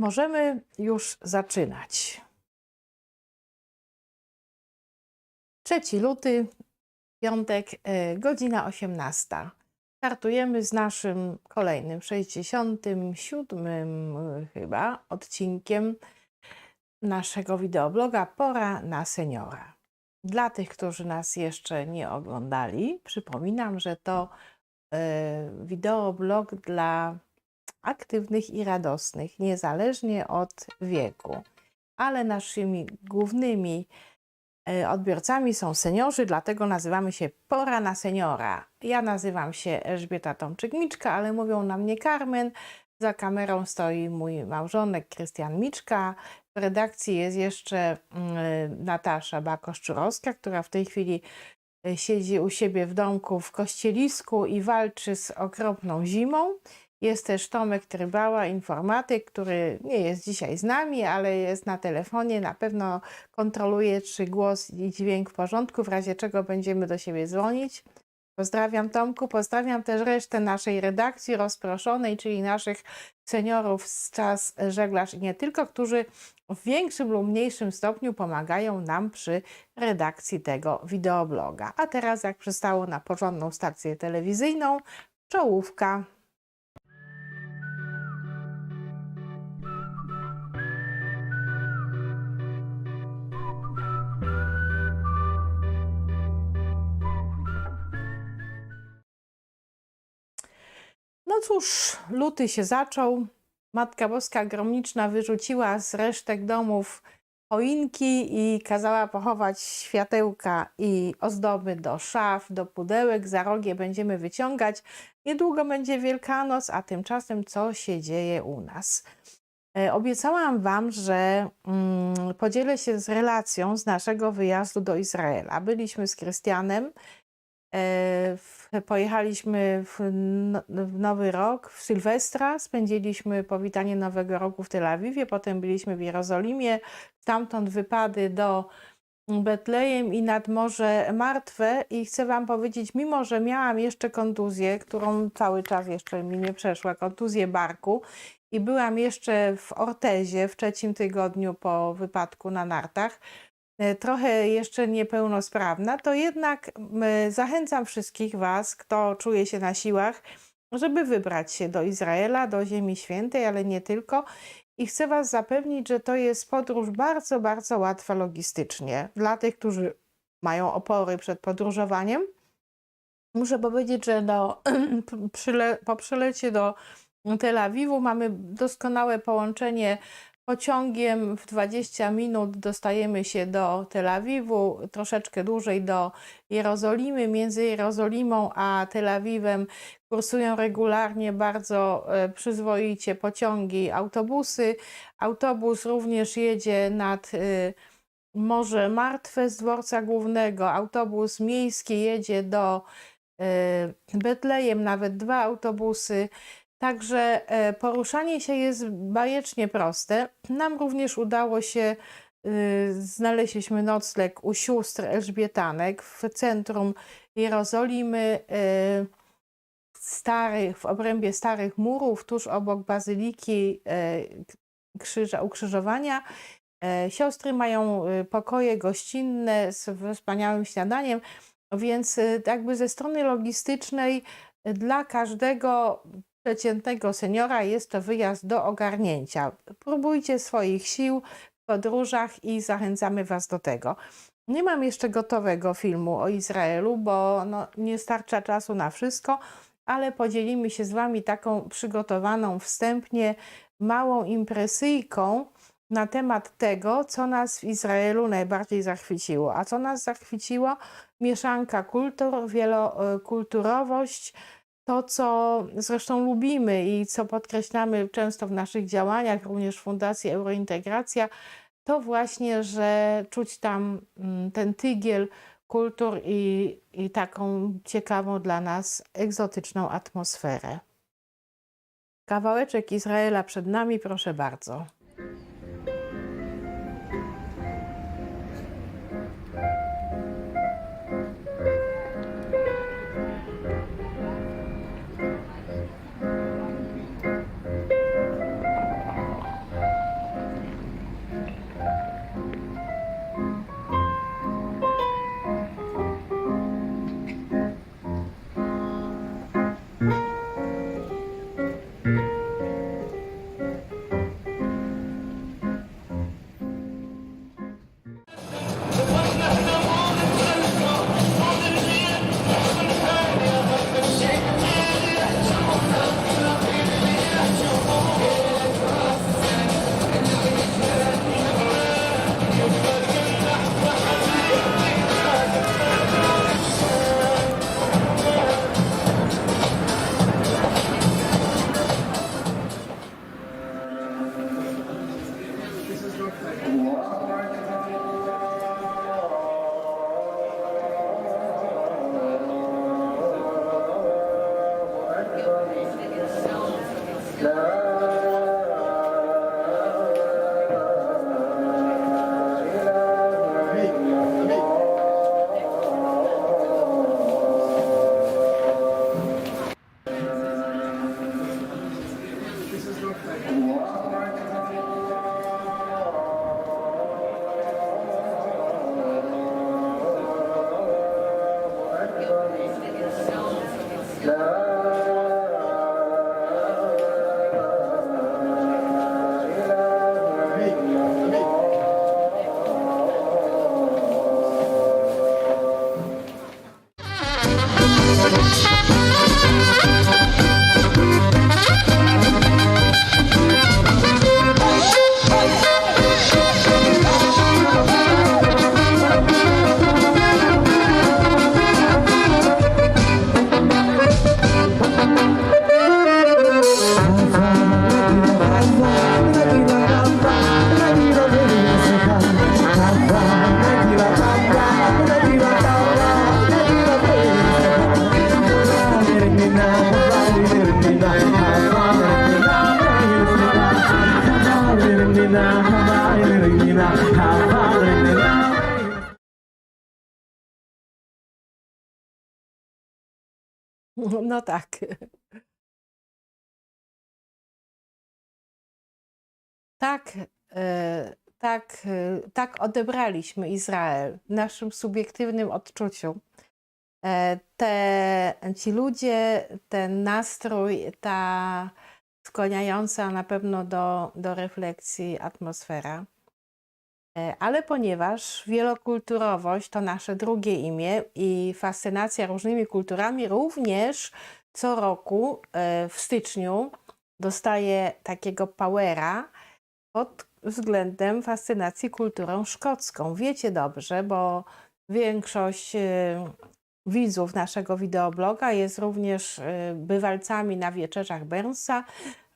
Możemy już zaczynać. 3 luty, piątek, e, godzina 18. Startujemy z naszym kolejnym 67 e, chyba odcinkiem naszego wideobloga Pora na seniora. Dla tych, którzy nas jeszcze nie oglądali, przypominam, że to e, wideoblog dla aktywnych i radosnych, niezależnie od wieku. Ale naszymi głównymi e, odbiorcami są seniorzy, dlatego nazywamy się Pora na Seniora. Ja nazywam się Elżbieta Tomczyk-Miczka, ale mówią na mnie Carmen. Za kamerą stoi mój małżonek Krystian Miczka. W redakcji jest jeszcze mm, Natasza Bakoszczurowska, która w tej chwili e, siedzi u siebie w domku w kościelisku i walczy z okropną zimą. Jest też Tomek Trybała, informatyk, który nie jest dzisiaj z nami, ale jest na telefonie. Na pewno kontroluje, czy głos i dźwięk w porządku, w razie czego będziemy do siebie dzwonić. Pozdrawiam Tomku, pozdrawiam też resztę naszej redakcji rozproszonej, czyli naszych seniorów z czas żeglarz i nie tylko, którzy w większym lub mniejszym stopniu pomagają nam przy redakcji tego wideobloga. A teraz, jak przystało na porządną stację telewizyjną, czołówka. Cóż, luty się zaczął. Matka Boska Gromniczna wyrzuciła z resztek domów choinki i kazała pochować światełka i ozdoby do szaf, do pudełek. Za rogie będziemy wyciągać. Niedługo będzie Wielkanoc, a tymczasem co się dzieje u nas? E, Obiecałam Wam, że mm, podzielę się z relacją z naszego wyjazdu do Izraela. Byliśmy z Krystianem, pojechaliśmy w, no- Nowy Rok, w Sylwestra, spędziliśmy powitanie Nowego Roku w Tel Awiwie, potem byliśmy w Jerozolimie, stamtąd wypady do Betlejem i nad Morze Martwe. I chcę Wam powiedzieć, mimo że miałam jeszcze kontuzję, którą cały czas jeszcze mi nie przeszła, kontuzję barku i byłam jeszcze w ortezie w trzecim tygodniu po wypadku na nartach, e, trochę jeszcze niepełnosprawna, to jednak zachęcam wszystkich Was, kto czuje się na siłach, żeby wybrać się do Izraela, do Ziemi Świętej, ale nie tylko. I chcę Was zapewnić, że to jest podróż bardzo, bardzo łatwa logistycznie. Dla tych, którzy mają opory przed podróżowaniem, muszę powiedzieć, że do, po przylecie do Tel Awiwu mamy doskonałe połączenie pociągiem. W 20 minut dostajemy się do Tel Awiwu, troszeczkę dłużej do Jerozolimy. Między Jerozolimą a Tel Awiwem kursują regularnie bardzo e, przyzwoicie pociągi, autobusy. Autobus również jedzie nad e, Morze Martwe z dworca głównego. Autobus miejski jedzie do e, Betlejem, nawet dwa autobusy. Także e, poruszanie się jest bajecznie proste. Nam również udało się, y, znaleźliśmy nocleg u sióstr Elżbietanek w centrum Jerozolimy, y, starych, w obrębie starych murów, tuż obok bazyliki e, krzyża, ukrzyżowania. E, Siostry mają y, pokoje gościnne z wspaniałym śniadaniem, więc jakby ze strony logistycznej dla każdego przeciętnego seniora jest to wyjazd do ogarnięcia. Próbujcie swoich sił w podróżach i zachęcamy Was do tego. Nie mam jeszcze gotowego filmu o Izraelu, bo no, nie starcza czasu na wszystko, ale podzielimy się z Wami taką przygotowaną wstępnie małą impresyjką na temat tego, co nas w Izraelu najbardziej zachwyciło. A co nas zachwyciło? Mieszanka kultur, wielokulturowość, to, co zresztą lubimy i co podkreślamy często w naszych działaniach, również w Fundacji Eurointegracja, to właśnie, że czuć tam mm, ten tygiel kultur i, i taką ciekawą dla nas egzotyczną atmosferę. Kawałeczek Izraela przed nami, proszę bardzo. Tak, e, tak, e, tak odebraliśmy Izrael w naszym subiektywnym odczuciu. E, Te, ci ludzie, ten nastrój, ta skłaniająca na pewno do, do refleksji atmosfera. Ale ponieważ wielokulturowość to nasze drugie imię i fascynacja różnymi kulturami, również co roku w styczniu dostaje takiego powera pod względem fascynacji kulturą szkocką. Wiecie dobrze, bo większość e, widzów naszego wideobloga jest również e, bywalcami na wieczerzach Burnsa,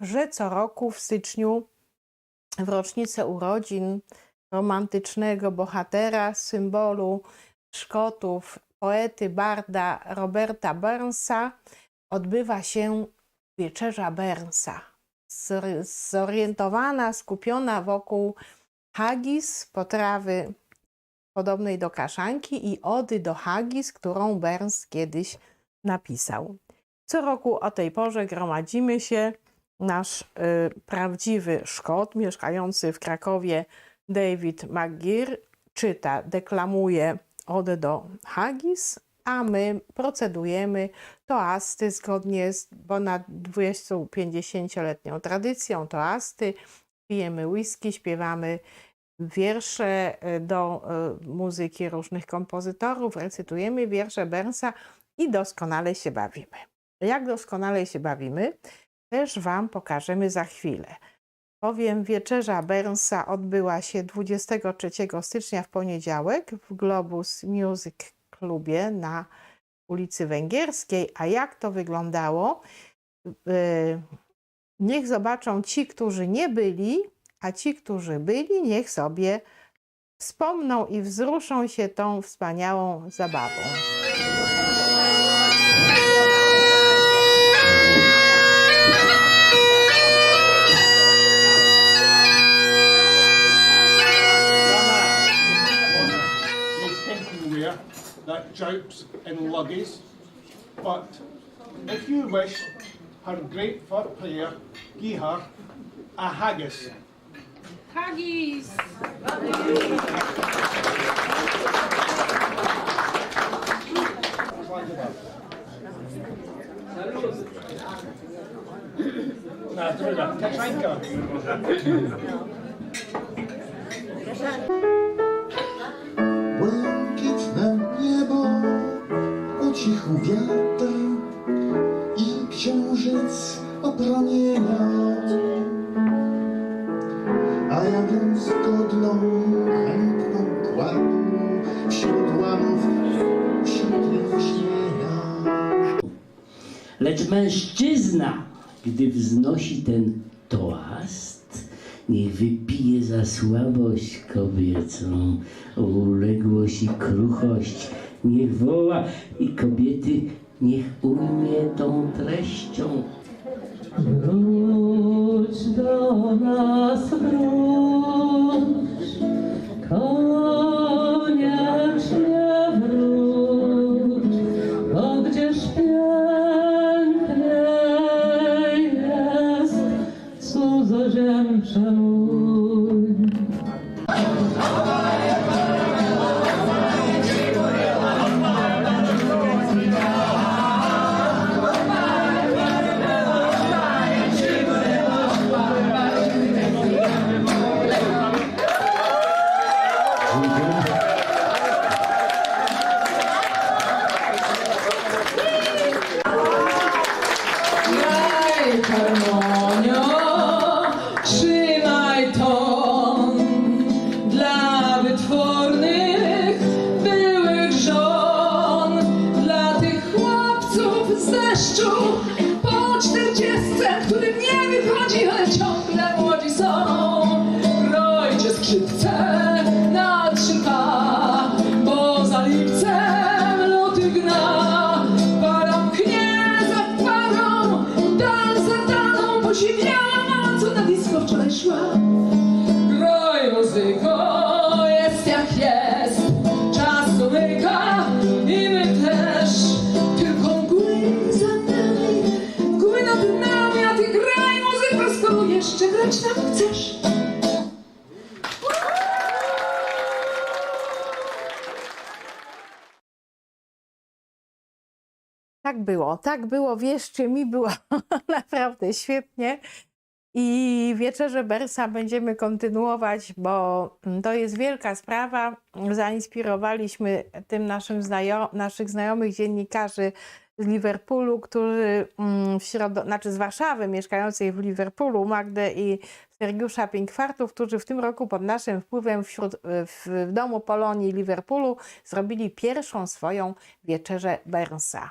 że co roku w styczniu w rocznicę urodzin romantycznego bohatera, symbolu Szkotów, poety, barda Roberta Burnsa, odbywa się wieczerza Burnsa. Zor- Zorientowana, skupiona wokół haggis, potrawy podobnej do kaszanki i ody do haggis, którą Burns kiedyś napisał. Co roku o tej porze gromadzimy się. Nasz y, prawdziwy Szkot, mieszkający w Krakowie, David McGear, czyta, deklamuje odę do haggis, a my procedujemy toasty zgodnie z ponad 250-letnią tradycją toasty. Pijemy whisky, śpiewamy wiersze e, do e, muzyki różnych kompozytorów, recytujemy wiersze Burnsa i doskonale się bawimy. Jak doskonale się bawimy, też Wam pokażemy za chwilę. Powiem, wieczerza Burnsa odbyła się 23 stycznia w poniedziałek w Globus Music Clubie na ulicy Węgierskiej. A jak to wyglądało? Yy, Niech zobaczą ci, którzy nie byli, a ci, którzy byli, niech sobie wspomną i wzruszą się tą wspaniałą zabawą. That jokes in luggies, but if you wish her great fur player, gie her a haggis. Haggis! Na, druga, kaszanka. Wznosi ten toast, niech wypije za słabość kobiecą, uległość i kruchość, niech woła i kobiety niech ujmie tą treścią. Wróć do nas, wróć, było, tak było, wierzcie mi, było naprawdę świetnie. I wieczerze Bersa będziemy kontynuować, bo mm, to jest wielka sprawa. Zainspirowaliśmy tym naszym znajo- naszych znajomych dziennikarzy z Liverpoolu, którzy mm, w znaczy z Warszawy, mieszkających w Liverpoolu, Magdę i Sergiusza Pinkwartów, którzy w tym roku pod naszym wpływem wśród, w, w domu Polonii Liverpoolu zrobili pierwszą swoją wieczerzę Bernsa.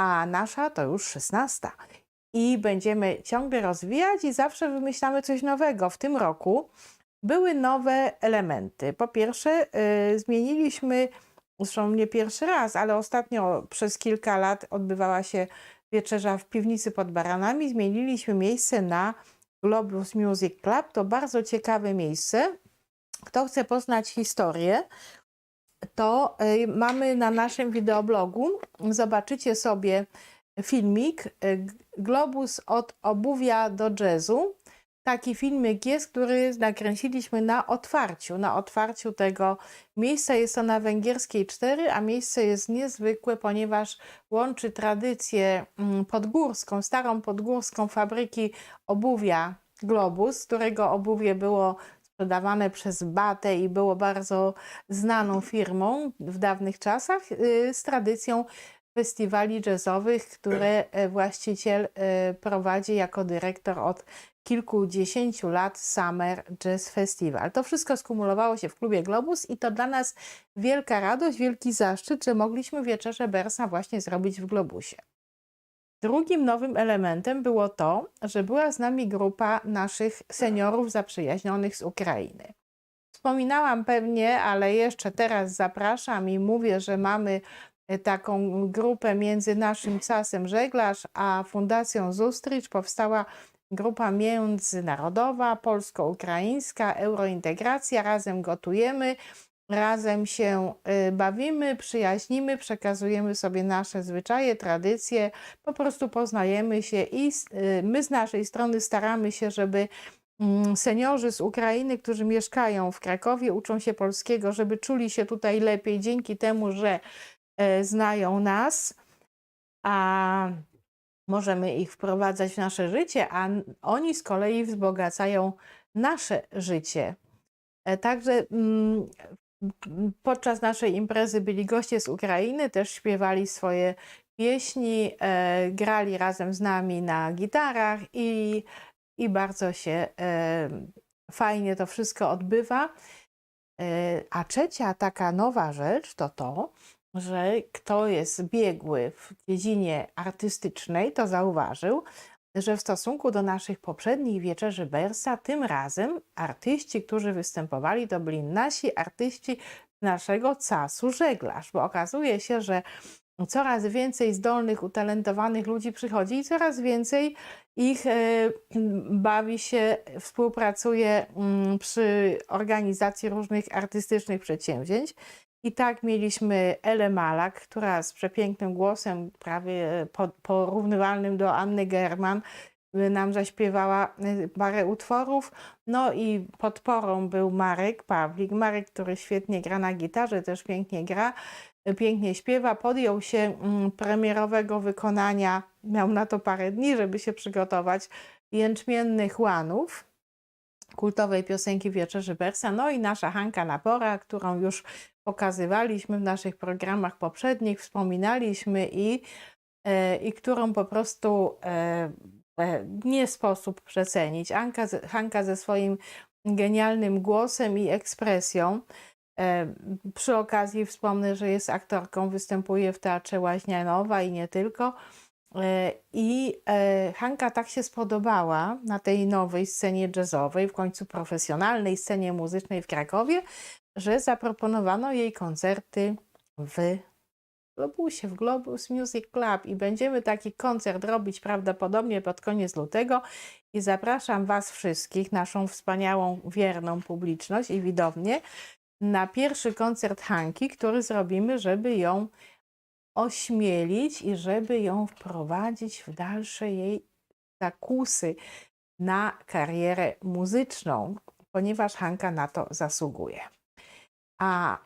A nasza to już szesnasta i będziemy ciągle rozwijać i zawsze wymyślamy coś nowego. W tym roku były nowe elementy. Po pierwsze, y, zmieniliśmy, zresztą nie pierwszy raz, ale ostatnio przez kilka lat odbywała się wieczerza w piwnicy pod Baranami. Zmieniliśmy miejsce na Globus Music Club. To bardzo ciekawe miejsce. Kto chce poznać historię, to y, mamy na naszym wideoblogu, zobaczycie sobie filmik y, Globus od obuwia do jazzu. Taki filmik jest, który nakręciliśmy na otwarciu, na otwarciu tego miejsca. Jest to na Węgierskiej 4, a miejsce jest niezwykłe, ponieważ łączy tradycję mm, podgórską, starą podgórską fabryki obuwia Globus, którego obuwie było sprzedawane przez Batę i było bardzo znaną firmą w dawnych czasach, y, z tradycją festiwali jazzowych, które e, właściciel e, prowadzi jako dyrektor od kilkudziesięciu lat Summer Jazz Festival. To wszystko skumulowało się w klubie Globus i to dla nas wielka radość, wielki zaszczyt, że mogliśmy wieczerzę Bersa właśnie zrobić w Globusie. Drugim nowym elementem było to, że była z nami grupa naszych seniorów zaprzyjaźnionych z Ukrainy. Wspominałam pewnie, ale jeszcze teraz zapraszam i mówię, że mamy e, taką grupę między naszym CAS-em Żeglarz a Fundacją Zustricz. Powstała grupa międzynarodowa, polsko-ukraińska, eurointegracja. Razem gotujemy, razem się y, bawimy, przyjaźnimy, przekazujemy sobie nasze zwyczaje, tradycje, po prostu poznajemy się i y, my z naszej strony staramy się, żeby mm, seniorzy z Ukrainy, którzy mieszkają w Krakowie, uczą się polskiego, żeby czuli się tutaj lepiej dzięki temu, że e, znają nas, a możemy ich wprowadzać w nasze życie, a oni z kolei wzbogacają nasze życie. E, Także mm, podczas naszej imprezy byli goście z Ukrainy, też śpiewali swoje pieśni, e, grali razem z nami na gitarach i, i bardzo się e, fajnie to wszystko odbywa. E, A trzecia taka nowa rzecz to to, że kto jest biegły w dziedzinie artystycznej, to zauważył, że w stosunku do naszych poprzednich wieczerzy Bersa, tym razem artyści, którzy występowali, to byli nasi artyści naszego casu żeglarz, bo okazuje się, że coraz więcej zdolnych, utalentowanych ludzi przychodzi i coraz więcej ich e, bawi się, współpracuje mm, przy organizacji różnych artystycznych przedsięwzięć. I tak mieliśmy Elę Malak, która z przepięknym głosem, prawie po, porównywalnym do Anny German, y, nam zaśpiewała y, parę utworów. No i podporą był Marek Pawlik. Marek, który świetnie gra na gitarze, też pięknie gra, pięknie śpiewa. Podjął się mm, premierowego wykonania, miał na to parę dni, żeby się przygotować, jęczmiennych łanów kultowej piosenki Wieczerzy Bersa. No i nasza Hanka Napora, którą już pokazywaliśmy w naszych programach poprzednich, wspominaliśmy i, e, i którą po prostu e, e, nie sposób przecenić. Anka, Hanka ze swoim genialnym głosem i ekspresją. Przy okazji wspomnę, że jest aktorką, występuje w Teatrze Łaźnianowa i nie tylko. E, I e, Hanka tak się spodobała na tej nowej scenie jazzowej, w końcu profesjonalnej scenie muzycznej w Krakowie, że zaproponowano jej koncerty w Globusie, w Globus Music Club. I będziemy taki koncert robić prawdopodobnie pod koniec lutego. I zapraszam Was wszystkich, naszą wspaniałą, wierną publiczność i widownię na pierwszy koncert Hanki, który zrobimy, żeby ją ośmielić i żeby ją wprowadzić w dalsze jej zakusy na karierę muzyczną, ponieważ Hanka na to zasługuje. A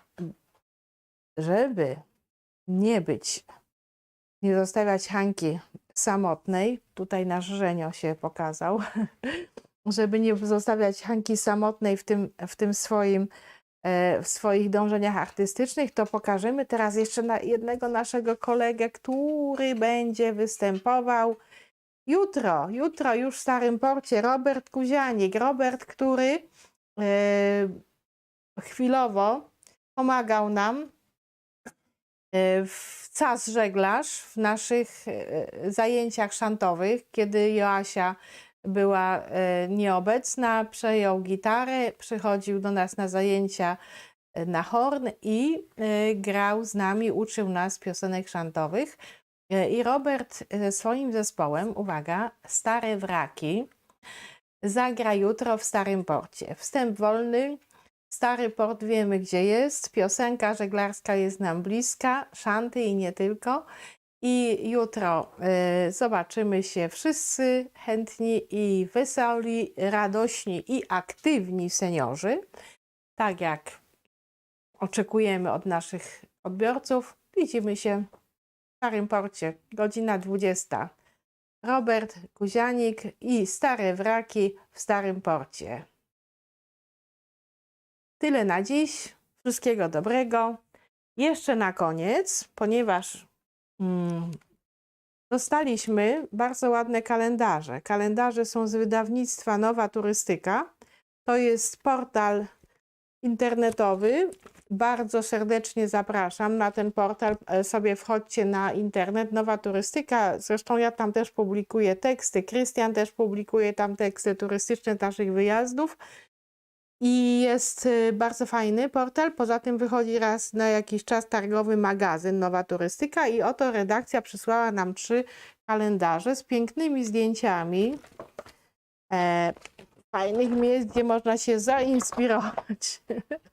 żeby nie być nie zostawiać Hanki samotnej. Tutaj nasz Żenio się pokazał. Żeby nie zostawiać Hanki samotnej w tym, w tym swoim, w swoich dążeniach artystycznych, to pokażemy teraz jeszcze na jednego naszego kolegę, który będzie występował jutro. Jutro już w Starym Porcie Robert Kuzianik. Robert, który e, chwilowo pomagał nam e, w CAS żeglarz w naszych e, zajęciach szantowych, kiedy Joasia była e, nieobecna, przejął gitarę, przychodził do nas na zajęcia e, na horn i e, grał z nami, uczył nas piosenek szantowych. I Robert swoim zespołem, uwaga, Stare Wraki, zagra jutro w Starym Porcie. Wstęp wolny. Stary Port wiemy, gdzie jest. Piosenka żeglarska jest nam bliska, szanty i nie tylko. I jutro y, zobaczymy się wszyscy chętni i weseli, radośni i aktywni seniorzy. Tak jak oczekujemy od naszych odbiorców. Widzimy się w Starym Porcie, godzina 20. Robert Kuzianik i Stare Wraki w Starym Porcie. Tyle na dziś. Wszystkiego dobrego. Jeszcze na koniec, ponieważ dostaliśmy bardzo ładne kalendarze. Kalendarze są z wydawnictwa Nowa Turystyka. To jest portal internetowy. Bardzo serdecznie zapraszam na ten portal. E, Sobie wchodźcie na internet Nowa Turystyka. Zresztą ja tam też publikuję teksty. Krystian też publikuje tam teksty turystyczne naszych wyjazdów. I jest y, bardzo fajny portal. Poza tym wychodzi raz na jakiś czas targowy magazyn Nowa Turystyka i oto redakcja przysłała nam trzy kalendarze z pięknymi zdjęciami e, fajnych miejsc, gdzie można się zainspirować.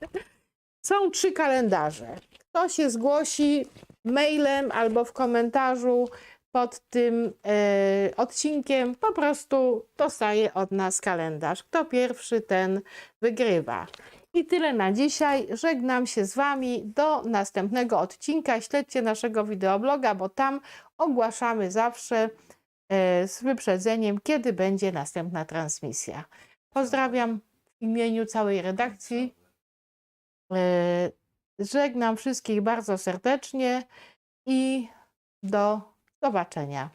Są trzy kalendarze. Kto się zgłosi mailem albo w komentarzu pod tym e, odcinkiem, po prostu dostaje od nas kalendarz. Kto pierwszy, ten wygrywa. I tyle na dzisiaj. Żegnam się z Wami do następnego odcinka. Śledźcie naszego wideobloga, bo tam ogłaszamy zawsze e, z wyprzedzeniem, kiedy będzie następna transmisja. Pozdrawiam w imieniu całej redakcji. E, Żegnam wszystkich bardzo serdecznie i do zobaczenia.